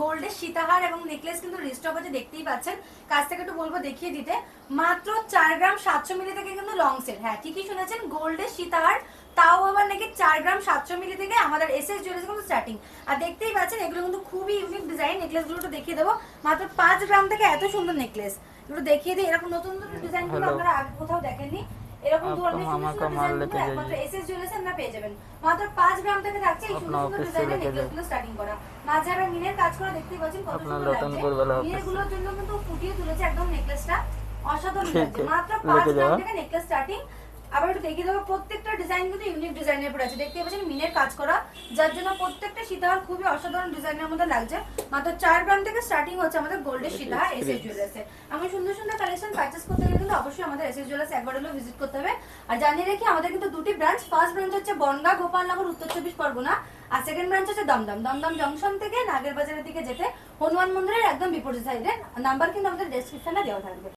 গোল্ডের সীতাহার এবং নেকলেস কিন্তু রিস্টক আছে দেখতেই পাচ্ছেন। কাছ থেকে একটু বলব দেখিয়ে দিতে। মাত্র চার গ্রাম সাতশো মিলি থেকে কিন্তু লং সেট হ্যাঁ ঠিকই শুনেছেন গোল্ডের সীতাহার। তাও আবার নাকি চার গ্রাম সাতশো মিলি থেকে আমাদের এস এস জুয়েলার্স কিন্তু স্টার্টিং আর দেখতেই পাচ্ছেন এগুলো কিন্তু খুবই ইউনিক ডিজাইন নেকলেসগুলো একটু দেখিয়ে দেবো। মাত্র পাঁচ গ্রাম থেকে এত সুন্দর নেকলেস একটু দেখিয়ে দিই এরকম নতুন নতুন ডিজাইনগুলো. আপনারা আগে কোথাও দেখেননি। মিনের কাজ করা ইউনিক ডিজাইনের আছে। দেখতে পাচ্ছেন মিনের কাজ করা যার জন্য প্রত্যেকটা সীতাহার খুবই অসাধারণ ডিজাইনের মধ্যে লাগছে। মাত্র চার গ্রাম থেকে স্টার্টিং হচ্ছে আমাদের গোল্ডের সীতাহার এসএস জুয়েলার্সে আমি সুন্দর সুন্দর কালেকশন করতে গেলে আমাদের এসএস এস জুয়েলার্স একবার হলেও ভিজিট করতে হবে। আর জানিয়ে রেখে, আমাদের কিন্তু দুটি ব্রাঞ্চ ফার্স্ট ব্রাঞ্চ হচ্ছে বনগা গোপালনগর উত্তর চব্বিশ পরগনা। আর সেকেন্ড ব্রাঞ্চ হচ্ছে দমদম। দমদম জংশন থেকে নাগের বাজারের দিকে যেতে হনুমান মন্দিরের একদম বিপরীত সাইডে নাম্বার কিন্তু আমাদের ডেসক্রিপশনে দেওয়া থাকবে।